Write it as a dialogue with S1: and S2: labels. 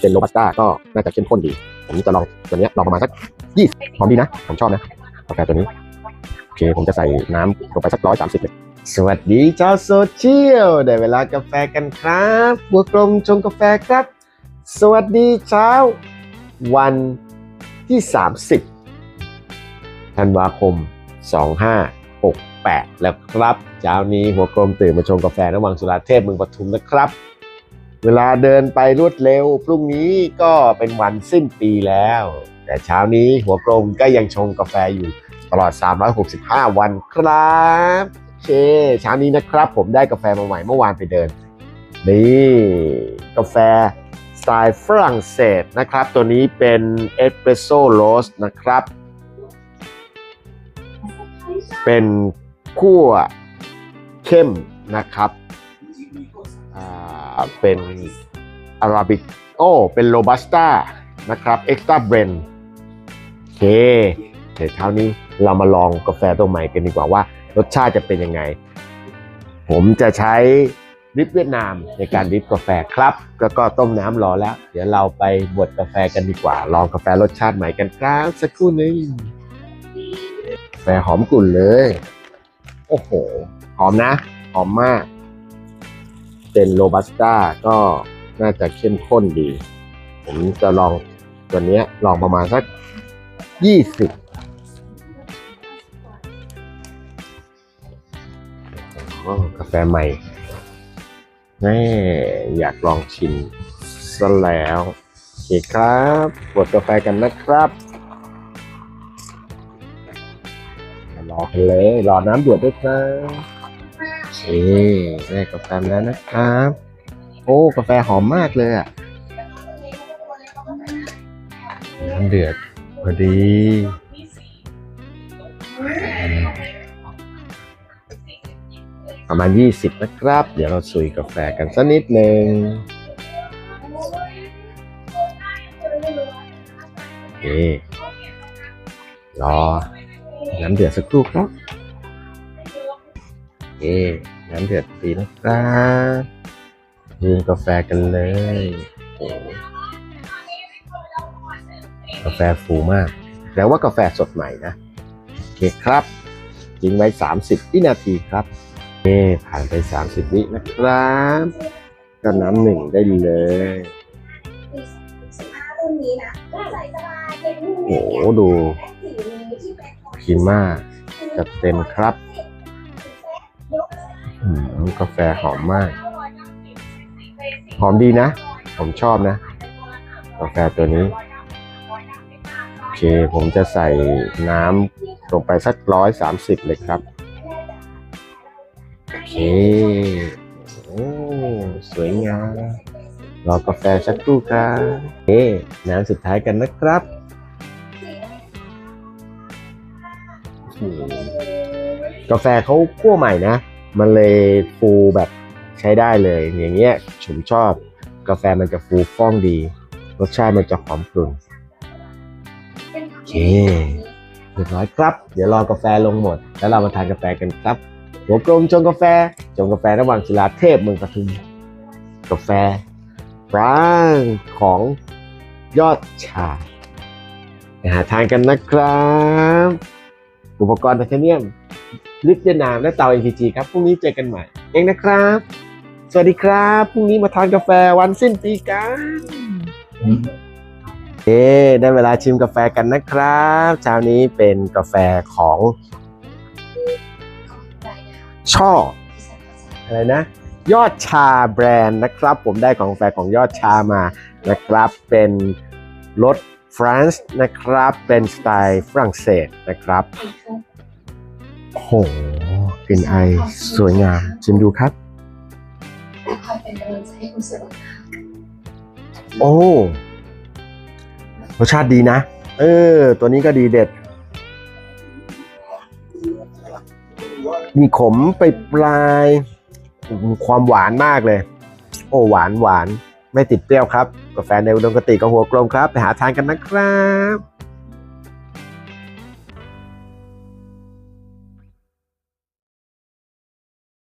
S1: เป็นโรบัสต้าก็น่าจะเข้มข้นดี ผมจะลองตัวนี้ลองประมาณสักยี่หอมดีนะ ผมชอบนะกาแฟตัวนี้ โอเค ผมจะใส่น้ำลงไปสักร้อยสามสิบเลยสวัสดีเจ้าโซเชียลได้เวลากาแฟกันครับบัวกลมชงกาแฟครับ สวัสดีเช้า วันที่ 30ธันวาคม 2568 แล้วครับ เช้านี้หัวกลมตื่นมาชงกาแฟระหว่างสุราเทพเมืองปทุมนะครับ เวลาเดินไปรวดเร็ว พรุ่งนี้ก็เป็นวันสิ้นปีแล้ว แต่เช้านี้หัวกลมก็ยังชงกาแฟอยู่ตลอด 365 วันครับเคเช้านี้นะครับ ผมได้กาแฟมาใหม่เมื่อวานไปเดิน นี่กาแฟสไตล์ฝรั่งเศสนะครับ ตัวนี้เป็นเอสเปรสโซ่โรสนะครับ เป็นคั่วเข้มนะครับ เป็นอาราบิกโอเป็นโรบัสต้านะครับเอ็กซ์ต้าเบรนโอเคเดี๋ยวเช้านี้เรามาลองกาแฟตัวใหม่กันดีกว่าว่า รสชาติจะเป็นยังไง ผมจะใช้ริปเวียดนามในการริปกาแฟครับ แล้วก็ต้มน้ำรอแล้ว เดี๋ยวเราไปบดกาแฟกันดีกว่า ลองกาแฟรสชาติใหม่กันครับ สักครู่นึงกาแฟหอมกลุ่นเลย โอ้โห หอมนะ หอมมาก เป็นโรบัสต้าก็น่าจะเข้มข้นดี ผมจะลองตัวนี้ลองประมาณสักยี่สิบกาแฟใหม่แม่อยากลองชิมซะแล้วโอเคครับบดกาแฟกันนะครับรอกันเลย รอน้ำเดือดด้วยครับ เคได้กาแฟมแล้วนะครับ โอ้ กาแฟหอมมากเลยอะน้ำเดือดพอดีประมาณ20 นะครับ เดี๋ยวเราสุยกาแฟกันสักนิดหนึ่งโอเครอน้ำเดือดสักครู่ครับ เคน้ำเดือดดีนะครับยืนกาแฟกันเลยโอ้กาแฟฟูมากแปลว่ากาแฟสดใหม่นะ โอเคครับยิงไว้ 30 วินาทีครับโอเคผ่านไป 30 วินะครับ ก็น้ำหนึ่งได้เลย
S2: รุ่นนี้นะก็ใส่สบายเป็นรุ่น
S1: โอ้
S2: นี้
S1: โหดู
S2: สีนี้ที่เป็นของ
S1: พิมมาจัดเต็มครับอืม กาแฟหอมมาก หอมดีนะ ผมชอบนะ กาแฟตัวนี้ โอเค ผมจะใส่น้ำลงไปสักร้อยสามสิบเลยครับ โอเค โอ้ สวยงาม รอกาแฟสักครู่ครับเอ๊น้ำสุดท้ายกันนะครับกาแฟเขาคั่วใหม่นะ มันเลยฟูแบบใช้ได้เลย อย่างเงี้ยผมชอบ กาแฟมันจะฟูฟ่องดี รสชาติมันจะหอมกลุ่นโอเคเรียบร้อยครับ เดี๋ยวรอกาแฟลงหมด แล้วเรามาทานกาแฟกันครับ หัวกลมชงกาแฟชงกาแฟระหว่างศิลาเทพเมืองปทุมกาแฟร้างของยอดชาไปหาทานกันนะครับ อุปกรณ์ไทเทเนียม ลิปเวียดนามและเตา NPG ครับ พรุ่งนี้เจอกันใหม่ เองนะครับ สวัสดีครับ พรุ่งนี้มาทานกาแฟวันสิ้นปีกันเอ๊ได้เวลาชิมกาแฟกันนะครับเช้านี้เป็นกาแฟของช่ออะไรนะ ยอดชาแบรนด์นะครับ ผมได้ของกาแฟของยอดชามานะครับ เป็นรสฟรานซ์นะครับ เป็นสไตล์ฝรั่งเศสนะครับ โอ้โหกลิ่นไอสวยงาม ชิมดูครับ
S2: คอยเป็นกำลังใจให้คุณเสือ
S1: โอ้รสชาติดีนะ เออ ตัวนี้ก็ดีเด็ด มีขมไปปลายความหวานมากเลย โอ้หวานหวาน ไม่ติดเปรี้ยวครับ กาแฟในอุดมคติกับหัวกลมครับ ไปหาทานกันนะครับ